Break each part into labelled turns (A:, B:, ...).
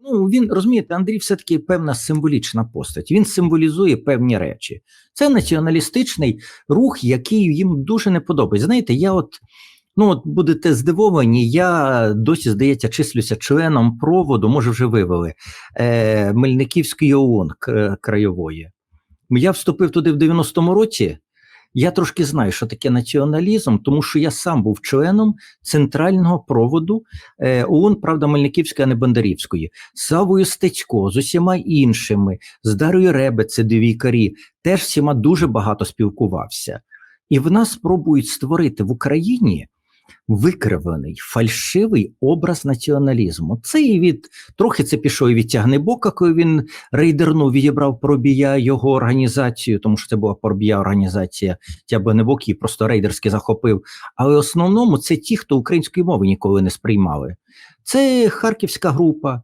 A: Ну, він розумієте, Андрій все-таки певна символічна постать. Він символізує певні речі. Це націоналістичний рух, який їм дуже не подобається. Знаєте, я от. Ну, от будете здивовані, я досі, здається, числюся членом проводу, може, вже вивели е, Мельниківської ООН краєвої. Я вступив туди в 90-му році. Я трошки знаю, що таке націоналізм, тому що я сам був членом центрального проводу е, правда, Мельниківської, а не Бондарівської, з Савою Стецько, з усіма іншими, з Дарою Ребеце, двійкарі, теж всіма дуже багато спілкувався. І в нас спробують створити в Україні викривлений, фальшивий образ націоналізму. Це і від трохи це пішло і від Тягнебока, коли він рейдернув, відібрав Поробія його організацію, тому що це була Поробія організація Тягнебок, її просто рейдерськи захопив. Але в основному це ті, хто української мови ніколи не сприймали. Це харківська група.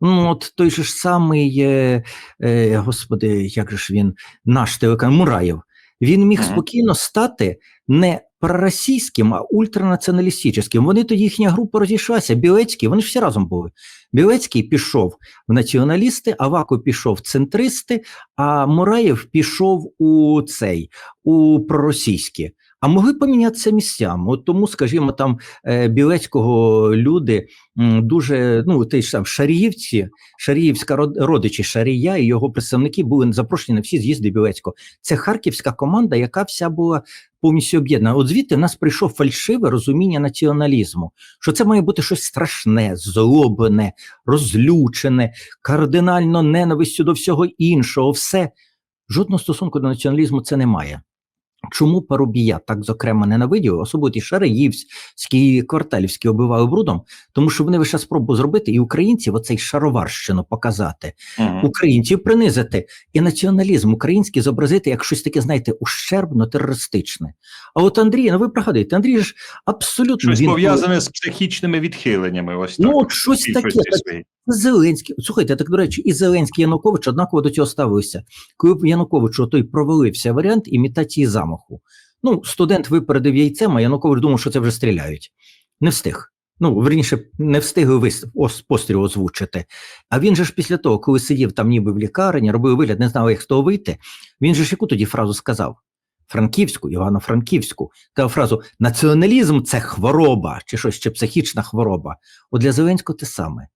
A: Ну, от той же ж самий, е, е, господи, як же ж він, наш телеканал Мураєв. Він міг спокійно стати не проросійським, а ультранаціоналістичним. Вони тоді їхня група розійшлася. Білецький, вони ж всі разом були. Білецький пішов в націоналісти, Авако пішов в центристи, а Мураєв пішов у цей у проросійські. А могли помінятися місцями. От тому, скажімо, там е, Білецького люди дуже, ну той ж сам Шаріївці, Шаріївська родичі Шарія і його представники були запрошені на всі з'їзди Білецького. Це харківська команда, яка вся була повністю об'єднана. От звідти в нас прийшло фальшиве розуміння націоналізму, що це має бути щось страшне, злобне, розлючене, кардинально ненавистю до всього іншого. Все жодного стосунку до націоналізму це не має. Чому Парубія так зокрема ненавидів, особливо ті Шараївські Кварталівські оббивали брудом, тому що вони час спробували зробити і українців оцей шароварщину показати,
B: Мгм.
A: українців принизити і націоналізм український зобразити як щось таке, знаєте, ущербно терористичне. А от Андрій, ну ви пригадуєте, Андрій ж абсолютно
B: Щось
A: він
B: пов'язане з психічними відхиленнями. Ось так.
A: Ну, от щось таке, так. Зеленський, слухайте, так до речі, і Зеленський і Янукович однаково до цього ставилися. Коли б Януковичу той провалився варіант імітації замаху. Ну, студент випередив яйцем, а Янукович думав, що це вже стріляють. Не встиг. Ну, верніше, не встигли вис... постріл озвучити. А він же ж після того, коли сидів там ніби в лікарні, робив вигляд, не знав, як з того вийти, він же ж яку тоді фразу сказав? Франківську, Івано-Франківську, сказав фразу націоналізм це хвороба, чи щось ще психічна хвороба. От для Зеленського те саме.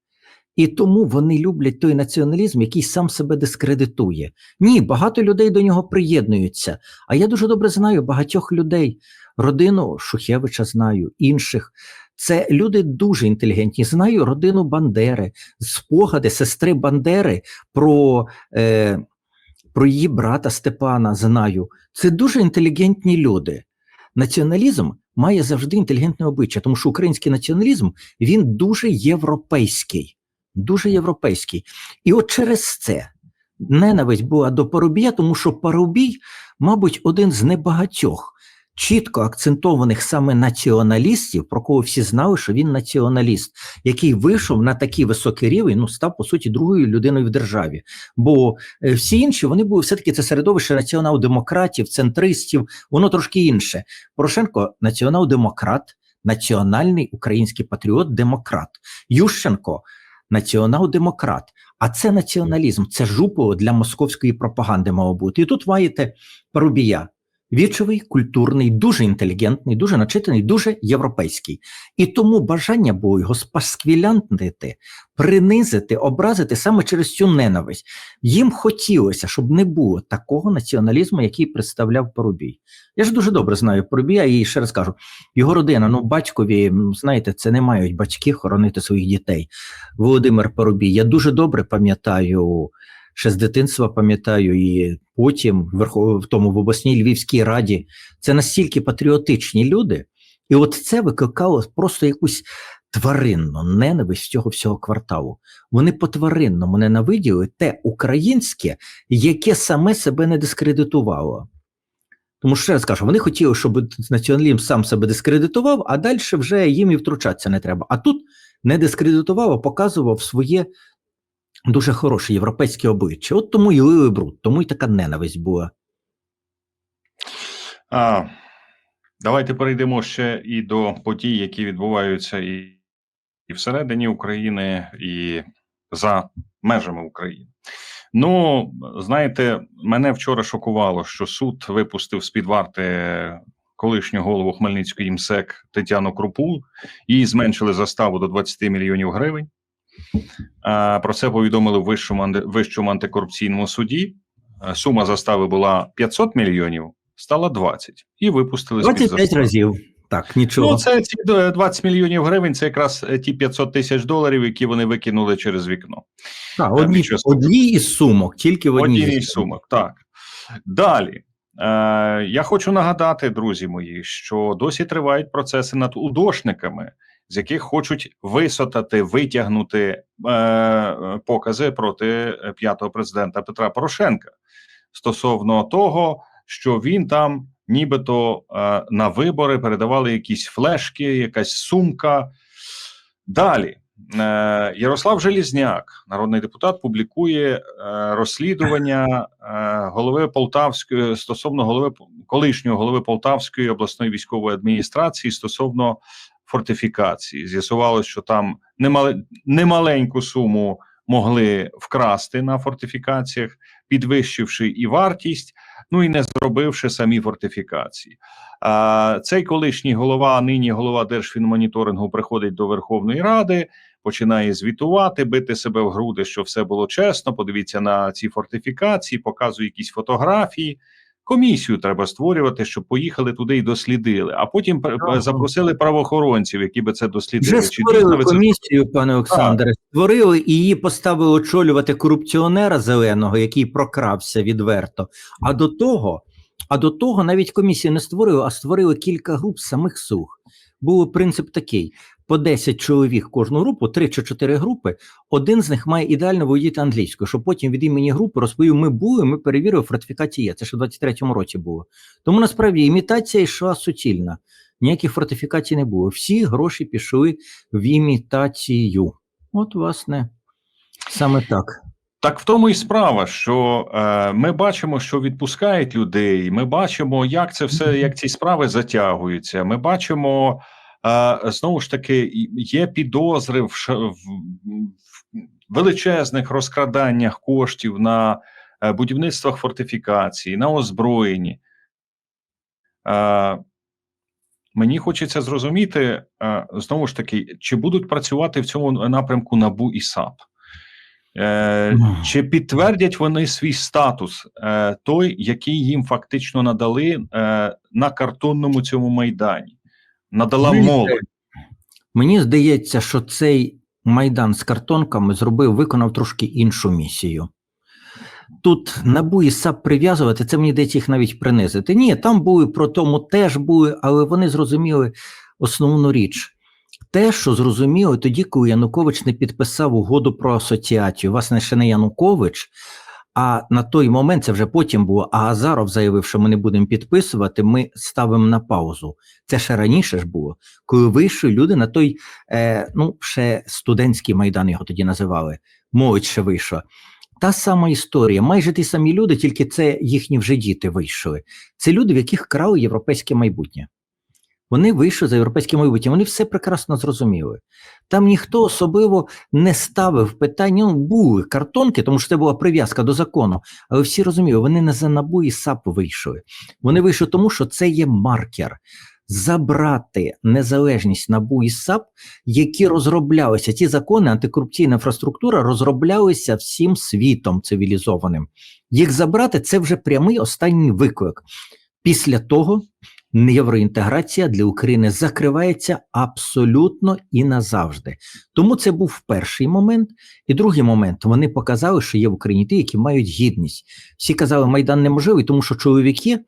A: І тому вони люблять той націоналізм, який сам себе дискредитує. Ні, багато людей до нього приєднуються. А я дуже добре знаю багатьох людей. Родину Шухевича знаю, інших. Це люди дуже інтелігентні. Знаю родину Бандери, спогади сестри Бандери про, е, про її брата Степана. Знаю. Це дуже інтелігентні люди. Націоналізм має завжди інтелігентне обличчя, тому що український націоналізм він дуже європейський. Дуже європейський. І от через це ненависть була до Парубія, тому що Парубій, мабуть, один з небагатьох чітко акцентованих саме націоналістів, про кого всі знали, що він націоналіст, який вийшов на такий високий рівень, ну став по суті другою людиною в державі. Бо е, всі інші вони були все-таки це середовище націонал-демократів, центристів, воно трошки інше. Порошенко націонал-демократ, національний український патріот, демократ. Ющенко націонал-демократ. А це націоналізм, це жупо для московської пропаганди мало бути. І тут маєте Парубія. Вічовий, культурний, дуже інтелігентний, дуже начитаний, дуже європейський. І тому бажання було його спасквілянтити, принизити, образити саме через цю ненависть. Їм хотілося, щоб не було такого націоналізму, який представляв Парубій. Я ж дуже добре знаю Парубія і ще раз кажу, його родина, ну батькові, знаєте, це не мають батьки хоронити своїх дітей. Володимир Парубій, я дуже добре пам'ятаю. Ще з дитинства пам'ятаю, і потім в, тому в обласній Львівській раді це настільки патріотичні люди, і от це викликало просто якусь тваринну ненависть цього всього кварталу. Вони по тваринному ненавиділи те українське, яке саме себе не дискредитувало. Тому що ще раз кажу, вони хотіли, щоб націоналізм сам себе дискредитував, а далі вже їм і втручатися не треба. А тут не дискредитував, а показував своє дуже хороше європейське обличчя. От тому і лили бруд, тому і така ненависть була.
B: А, давайте перейдемо ще і до подій, які відбуваються і, і всередині України, і за межами України. Ну, знаєте, мене вчора шокувало, що суд випустив з-під варти колишню голову Хмельницької МСЕК Тетяну Крупу, її зменшили заставу до 20 мільйонів гривень. Про це повідомили в вищому, вищому антикорупційному суді. Сума застави була 500 мільйонів, стала 20. І випустили
A: 25 разів. Так, нічого.
B: Ну, це ці е, 20 мільйонів гривень, це якраз е, ті 500 тисяч доларів, які вони викинули через вікно.
A: Так, одні,
B: нічого
A: одні із сумок, тільки в одній. Із
B: із сумок. Так. Далі. Е, я хочу нагадати, друзі мої, що досі тривають процеси над удошниками, з яких хочуть висотати, витягнути е, покази проти е, п'ятого президента Петра Порошенка стосовно того, що він там нібито е, на вибори передавали якісь флешки, якась сумка. Далі. Е, Ярослав Желізняк, народний депутат, публікує е, розслідування голови Полтавської стосовно голови колишнього голови Полтавської обласної військової адміністрації стосовно фортифікації. З'ясувалося, що там немале, немаленьку суму могли вкрасти на фортифікаціях, підвищивши і вартість, ну і не зробивши самі фортифікації. А, цей колишній голова, нині голова Держфінмоніторингу, приходить до Верховної Ради, починає звітувати, бити себе в груди, що все було чесно. Подивіться на ці фортифікації, показує якісь фотографії. Комісію треба створювати, щоб поїхали туди і дослідили. А потім
A: Ага.
B: запросили правоохоронців, які би це дослідили.
A: Вже
B: Чи
A: створили
B: ви це
A: комісію, пане Олександре. Створили і її поставили очолювати корупціонера зеленого, який прокрався відверто. А до того, а до того навіть комісію не створили, а створили кілька груп самих сух. Був принцип такий: по 10 чоловік кожну групу, 3 чи 4 групи. Один з них має ідеально володіти англійською, щоб потім від імені групи розповів: ми були, ми перевірили, фортифікації є. Це ще в 23-му році було. Тому насправді імітація йшла суцільна. Ніяких фортифікацій не було. Всі гроші пішли в імітацію. От, власне, саме так.
B: Так в тому і справа, що е, ми бачимо, що відпускають людей. Ми бачимо, як це все, як ці справи затягуються. Ми бачимо знову ж таки, є підозри в, в, величезних розкраданнях коштів на е, будівництвах фортифікацій, на озброєнні. Мені хочеться зрозуміти знову ж таки, чи будуть працювати в цьому напрямку НАБУ і САП. Е, чи підтвердять вони свій статус, е, той, який їм фактично надали е, на картонному цьому майдані? Надала молодь.
A: Мені здається, що цей майдан з картонками зробив, виконав трошки іншу місію. Тут набу і САП прив'язувати, це мені здається їх навіть принизити. Ні, там були про тому теж були, але вони зрозуміли основну річ. Те, що зрозуміли тоді, коли Янукович не підписав угоду про асоціацію, власне, ще не Янукович, а на той момент це вже потім було. А Азаров заявив, що ми не будемо підписувати, ми ставимо на паузу. Це ще раніше ж було, коли вийшли люди на той, е, ну, ще студентський майдан його тоді називали, молодь ще вийшла. Та сама історія, майже ті самі люди, тільки це їхні вже діти вийшли. Це люди, в яких крали європейське майбутнє. Вони вийшли за європейське майбутнє, вони все прекрасно зрозуміли. Там ніхто особливо не ставив питання, ну, були картонки, тому що це була прив'язка до закону, але всі розуміли, вони не за набу і САП вийшли. Вони вийшли тому, що це є маркер. Забрати незалежність НАБУ і САП, які розроблялися, ці закони, антикорупційна інфраструктура розроблялися всім світом цивілізованим. Їх забрати це вже прямий останній виклик. Після того євроінтеграція для України закривається абсолютно і назавжди. Тому це був перший момент. І другий момент вони показали, що є в Україні ті, які мають гідність. Всі казали, Майдан неможливий, тому що чоловіки,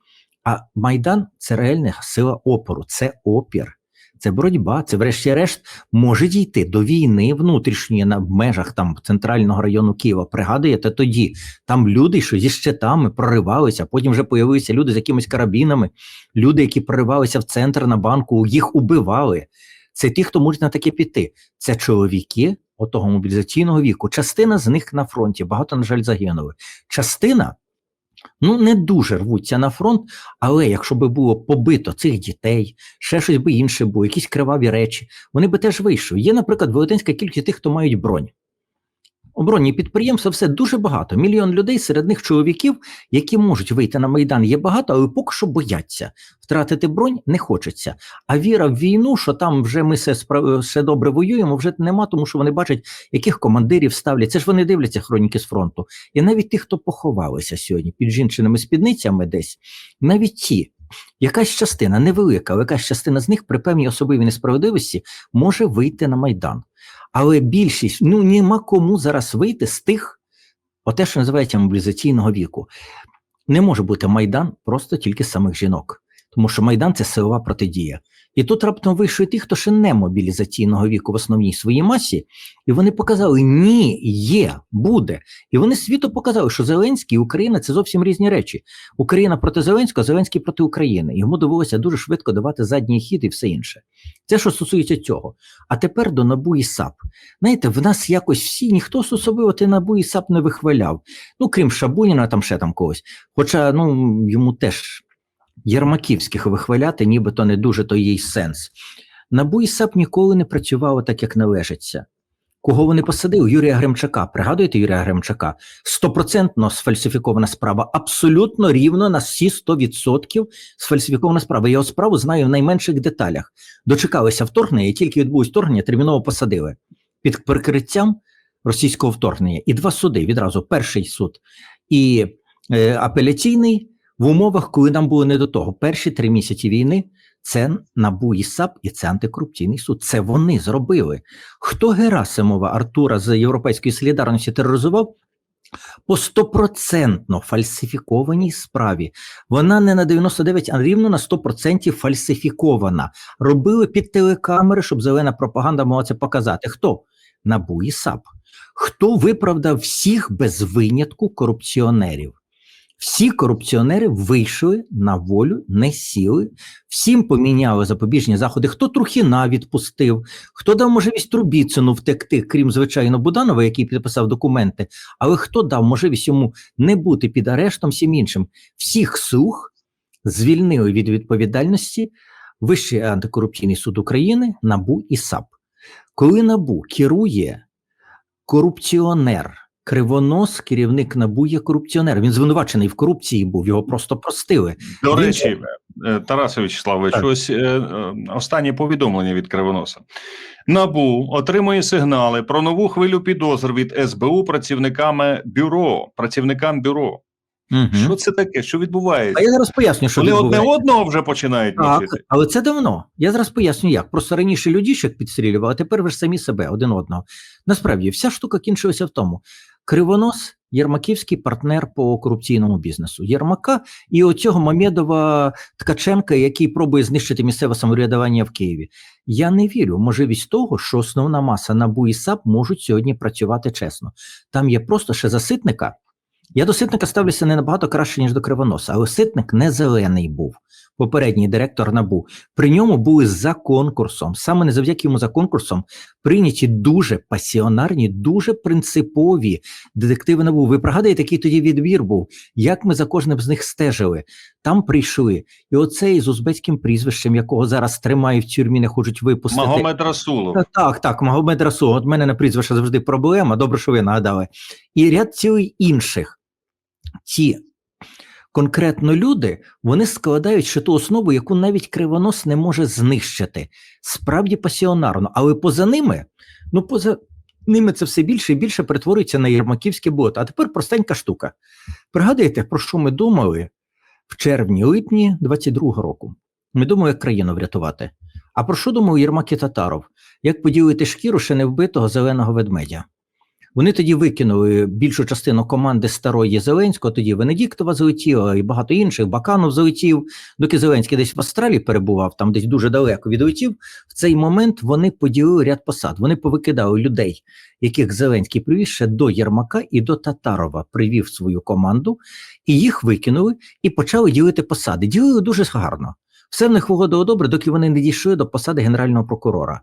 A: а Майдан це реальна сила опору, це опір. Це боротьба, це, врешті-решт, може дійти до війни внутрішньої на в межах там центрального району Києва. Пригадуєте тоді, там люди, що зі щитами проривалися, потім вже появилися люди з якимись карабінами, люди, які проривалися в центр на банку, їх убивали. Це ті, хто може на таке піти. Це чоловіки отого мобілізаційного віку. Частина з них на фронті, багато, на жаль, загинули. Частина ну не дуже рвуться на фронт, але якщо би було побито цих дітей, ще щось би інше було, якісь криваві речі, вони би теж вийшли. Є, наприклад, велетенська кількість тих, хто мають бронь. Оборонні підприємства, все дуже багато. Мільйон людей, серед них чоловіків, які можуть вийти на майдан, є багато, але поки що бояться. Втратити бронь не хочеться. А віра в війну, що там вже ми все, спра- все добре воюємо, вже нема, тому що вони бачать, яких командирів ставлять. Це ж вони дивляться хроніки з фронту. І навіть ті, хто поховалися сьогодні під жінчиними спідницями десь, навіть ті. Якась частина невелика, але якась частина з них при певній особливій несправедливості може вийти на майдан. Але більшість ну нема кому зараз вийти з тих, оте, що називається мобілізаційного віку. Не може бути майдан просто тільки самих жінок, тому що майдан це силова протидія. І тут раптом вийшли ті, хто ще не мобілізаційного віку в основній своїй масі, і вони показали: ні, є, буде. І вони світу показали, що Зеленський і Україна це зовсім різні речі. Україна проти Зеленського, Зеленський проти України. Йому довелося дуже швидко давати задній хід і все інше. Це що стосується цього. А тепер до НАБУ і САП. Знаєте, в нас якось всі, ніхто особливо ти НАБУ і САП не вихваляв. Ну, крім Шабуніна, там ще там когось. Хоча ну, йому теж Єрмаківських вихваляти, нібито не дуже то є сенс. НАБУ і САП ніколи не працювало так, як належиться. Кого вони посадили? Юрія Гремчака. Пригадуєте Юрія Гремчака? Стопроцентно сфальсифікована справа, абсолютно рівно на всі 100% сфальсифікована справа. Я його справу знаю в найменших деталях. Дочекалися вторгнення, і тільки відбулось вторгнення, терміново посадили під прикриттям російського вторгнення. І два суди відразу: перший суд і е, апеляційний в умовах, коли нам було не до того. Перші три місяці війни це НАБУ і САП, і це антикорупційний суд. Це вони зробили. Хто Герасимова Артура з Європейської солідарності тероризував? По стопроцентно фальсифікованій справі. Вона не на 99, а рівно на 100% фальсифікована. Робили під телекамери, щоб зелена пропаганда могла це показати. Хто? НАБУ і САП. Хто виправдав всіх без винятку корупціонерів? Всі корупціонери вийшли на волю, не сіли, всім поміняли запобіжні заходи. Хто Трухіна відпустив, хто дав можливість Трубіцину втекти, крім звичайно Буданова, який підписав документи, але хто дав можливість йому не бути під арештом всім іншим? Всіх слуг звільнили від відповідальності Вищий антикорупційний суд України, НАБУ і САП. Коли НАБУ керує корупціонер. Кривонос, керівник НАБУ є корупціонер. Він звинувачений в корупції був, його просто простили.
B: До
A: Він-
B: речі, е, Тарасе Вячеславович,
A: Так.
B: ось е, е, останнє повідомлення від Кривоноса. НАБУ отримує сигнали про нову хвилю підозр від СБУ працівниками бюро, працівникам бюро.
A: Угу.
B: Що це таке? Що відбувається?
A: А я зараз поясню, що
B: Вони одне одного вже починають
A: Так,
B: нічити.
A: але це давно. Я зараз поясню, як. Просто раніше людішек підстрілювали, а тепер ви ж самі себе один одного. Насправді, вся штука кінчилася в тому. Кривонос Єрмаківський партнер по корупційному бізнесу. Єрмака і оцього Мамєдова Ткаченка, який пробує знищити місцеве самоврядування в Києві. Я не вірю в можливість того, що основна маса НАБУ і САП можуть сьогодні працювати чесно. Там є просто ще заситника. Я до ситника ставлюся не набагато краще, ніж до кривоноса, але ситник не зелений був. Попередній директор НАБУ. При ньому були за конкурсом. Саме не завдяки йому за конкурсом прийняті дуже пасіонарні, дуже принципові детективи НАБУ. Ви пригадуєте, який тоді відбір був? Як ми за кожним з них стежили? Там прийшли. І оцей з узбецьким прізвищем, якого зараз тримають в тюрмі, не хочуть випустити.
B: Магомед Расулов.
A: Та- Так, так, Магомед Расул. От мене на прізвище завжди проблема. Добре, що ви нагадали. І ряд цілий інших. Ті конкретно люди, вони складають ще ту основу, яку навіть кривонос не може знищити. Справді пасіонарно, але поза ними, ну поза ними це все більше і більше перетворюється на єрмаківське бот. А тепер простенька штука. Пригадуєте, про що ми думали в червні-липні 22-го року? Ми думали, як країну врятувати. А про що думав Єрмак і Татаров? Як поділити шкіру ще не вбитого зеленого ведмедя? Вони тоді викинули більшу частину команди старої Зеленського, тоді Венедіктова залетіла і багато інших, Баканов залетів, доки Зеленський десь в Австралії перебував, там десь дуже далеко відлетів. В цей момент вони поділили ряд посад. Вони повикидали людей, яких Зеленський привіз ще до Єрмака і до Татарова привів свою команду, і їх викинули і почали ділити посади. Ділили дуже гарно. Все в них виходило добре, доки вони не дійшли до посади генерального прокурора.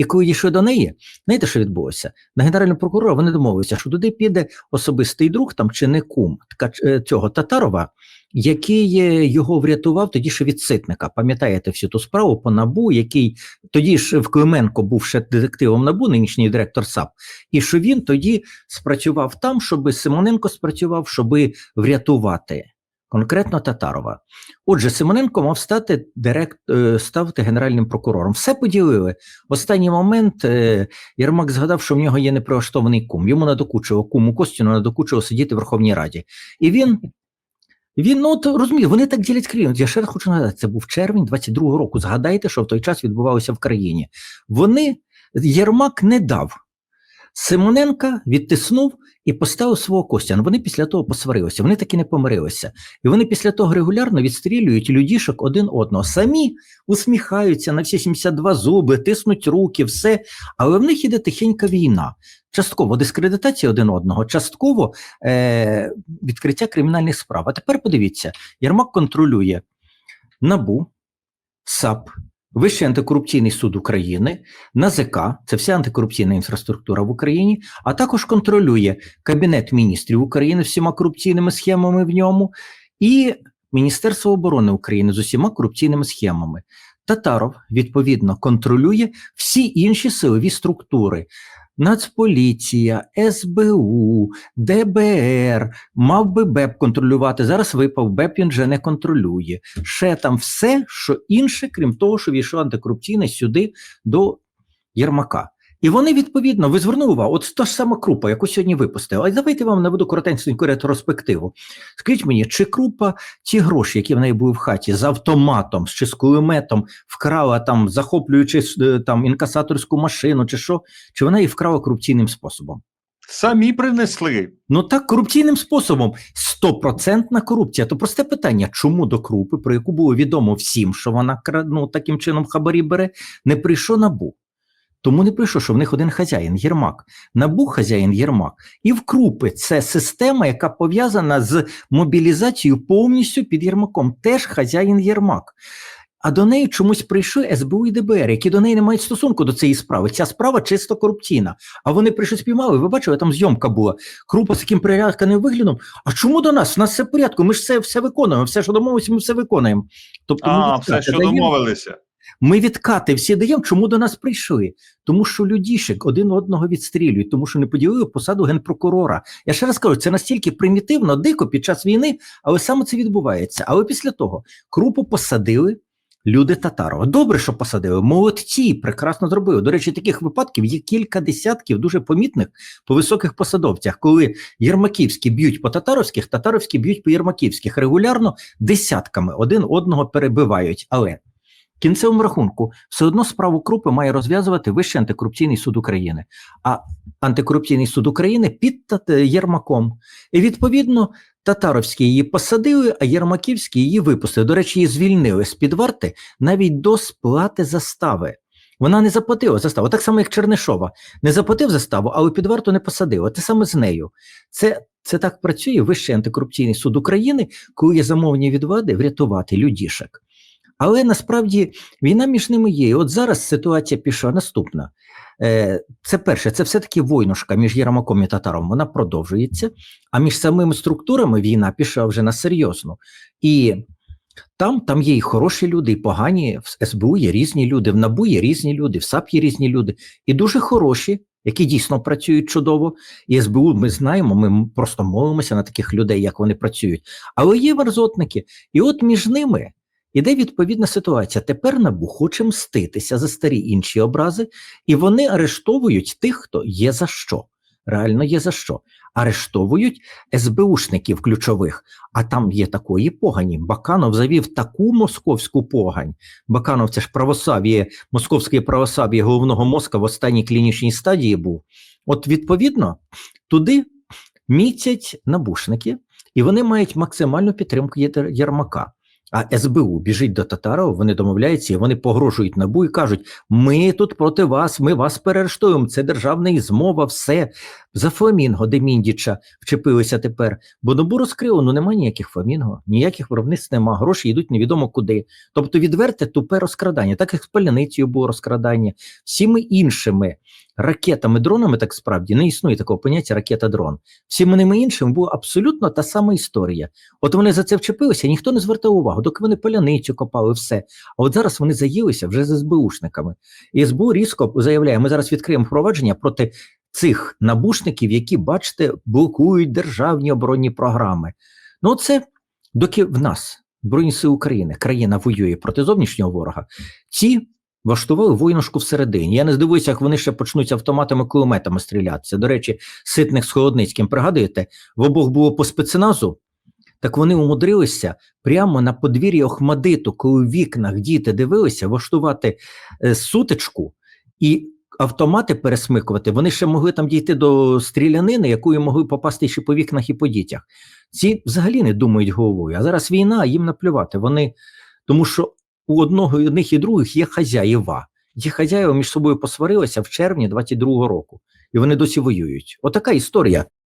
A: І коли дійшли до неї, знаєте, що відбулося? На генерального прокурора вони домовилися, що туди піде особистий друг там чи не кум е, цього Татарова, який е, його врятував тоді ще від Ситника. Пам'ятаєте всю ту справу по набу, який тоді ж в Клименко був ще детективом набу, нинішній директор САП, і що він тоді спрацював там, щоб Симоненко спрацював, щоб врятувати. Конкретно Татарова. Отже, Симоненко мав стати директ, е, ставити генеральним прокурором. Все поділили. В останній момент е, Єрмак згадав, що в нього є неприлаштований кум. Йому надокучило куму Костіну, надокучило сидіти в Верховній Раді. І він. Він, ну, от розуміє, вони так ділять країну. Я ще раз хочу нагадати, це був червень 22-го року. Згадайте, що в той час відбувалося в країні. Вони, Єрмак не дав. Симоненка відтиснув і поставив свого Костяна. Вони після того посварилися, вони таки не помирилися. І вони після того регулярно відстрілюють людішок один одного. Самі усміхаються на всі 72 зуби, тиснуть руки, все. Але в них іде тихенька війна. Частково дискредитація один одного, частково е- відкриття кримінальних справ. А тепер подивіться: Єрмак контролює НАБУ, САП, Вищий антикорупційний суд України, НАЗК, це вся антикорупційна інфраструктура в Україні, а також контролює Кабінет міністрів України всіма корупційними схемами в ньому, і Міністерство оборони України з усіма корупційними схемами. Татаров відповідно контролює всі інші силові структури. Нацполіція, СБУ, ДБР, мав би БЕП контролювати. Зараз випав БЕП, він вже не контролює. Ще там все, що інше, крім того, що війшов антикорупційний сюди до Єрмака. І вони відповідно, ви звернули увагу, от та ж сама крупа, яку сьогодні випустили. А давайте вам наведу коротеньку ретроспективу. Скажіть мені, чи крупа ті гроші, які в неї були в хаті, з автоматом чи з кулеметом вкрала там, захоплюючи е, там інкасаторську машину, чи що, чи вона її вкрала корупційним способом?
B: Самі принесли.
A: Ну так, корупційним способом. Стопроцентна корупція. То просте питання, чому до крупи, про яку було відомо всім, що вона ну, таким чином хабарі бере, не прийшов набу. Тому не прийшов, що в них один хазяїн Єрмак. Набу хазяїн Єрмак. І в крупи це система, яка пов'язана з мобілізацією повністю під Єрмаком. Теж хазяїн Єрмак. А до неї чомусь прийшли СБУ і ДБР, які до неї не мають стосунку до цієї справи. Ця справа чисто корупційна. А вони прийшли спіймали. Ви бачили, там зйомка була. Крупа з таким переляканим виглядом. А чому до нас? У нас все в порядку. Ми ж все, все виконуємо. Все, що домовилися, ми все виконуємо. Тобто
B: А,
A: відкати
B: все, що домовилися.
A: Ми відкати всі даємо, чому до нас прийшли? Тому що людішек один одного відстрілюють, тому що не поділили посаду генпрокурора. Я ще раз кажу, це настільки примітивно, дико під час війни, але саме це відбувається. Але після того крупу посадили. Люди Татарова. Добре, що посадили. Молодці, прекрасно зробили. До речі, таких випадків є кілька десятків дуже помітних по високих посадовцях, коли єрмаківські б'ють по татаровських, татаровські б'ють по єрмаківських. Регулярно десятками один одного перебивають. Але кінцевому рахунку все одно справу Крупи має розв'язувати Вищий антикорупційний суд України. А антикорупційний суд України під Єрмаком. І відповідно Татаровські її посадили, а Єрмаківські її випустили. До речі, її звільнили з під варти навіть до сплати застави. Вона не заплатила заставу, так само, як Чернишова. Не заплатив заставу, але під варту не посадили. Те саме з нею. Це, це так працює Вищий антикорупційний суд України, коли є замовлення від влади врятувати людішек. Але насправді війна між ними є. І от зараз ситуація пішла наступна. Е, Це перше, це все-таки войнушка між Єрмаком і Татаром. Вона продовжується, а між самими структурами війна пішла вже на серйозну. І там, там є і хороші люди, і погані. В СБУ є різні люди, в НАБУ є різні люди, в САП є різні люди, і дуже хороші, які дійсно працюють чудово. І СБУ ми знаємо, ми просто молимося на таких людей, як вони працюють. Але є мерзотники. І от між ними іде відповідна ситуація. Тепер НАБУ хоче мститися за старі інші образи, і вони арештовують тих, хто є за що. Реально є за що. Арештовують СБУшників ключових, а там є такої погані. Баканов завів таку московську погань. Баканов це ж православ'я, московське православ'я головного мозка в останній клінічній стадії був. От відповідно, туди мітять набушники, і вони мають максимальну підтримку Єр- Єрмака. А СБУ біжить до Татарова, вони домовляються, і вони погрожують набу і кажуть: ми тут проти вас, ми вас перерештуємо. Це державна змова, все. За Фламінго, де Міндіча вчепилися тепер, бо добу розкрило, ну немає ніяких Фламінго, ніяких виробництв нема, гроші йдуть невідомо куди. Тобто відверте тупе розкрадання, так як з паляницею було розкрадання, всіми іншими ракетами, дронами, так справді не існує такого поняття ракета-дрон. Всіми ними іншими була абсолютно та сама історія. От вони за це вчепилися, ніхто не звертав увагу, доки вони паляницю копали, все. А от зараз вони заїлися вже з СБУшниками. І СБУ різко заявляє: ми зараз відкриємо провадження проти цих набушників, які, бачите, блокують державні оборонні програми. Ну, це доки в нас, Збройні Сили України, країна воює проти зовнішнього ворога, ці влаштували воїнушку всередині. Я не здивуюся, як вони ще почнуть автоматами кулеметами стрілятися. До речі, ситних з Холодницьким, пригадуєте, в обох було по спецназу. Так вони умудрилися прямо на подвір'ї Охмадиту, коли в вікнах діти дивилися, влаштувати е, сутичку і автомати пересмикувати. Вони ще могли там дійти до стрілянини, якою могли попасти ще по вікнах і по дітях. Ці взагалі не думають головою. А зараз війна, їм наплювати. Вони тому що у одного і одних і других є хазяєва. Ті хазяїва між собою посварилися в червні 22-го року, і вони досі воюють. Отака історія.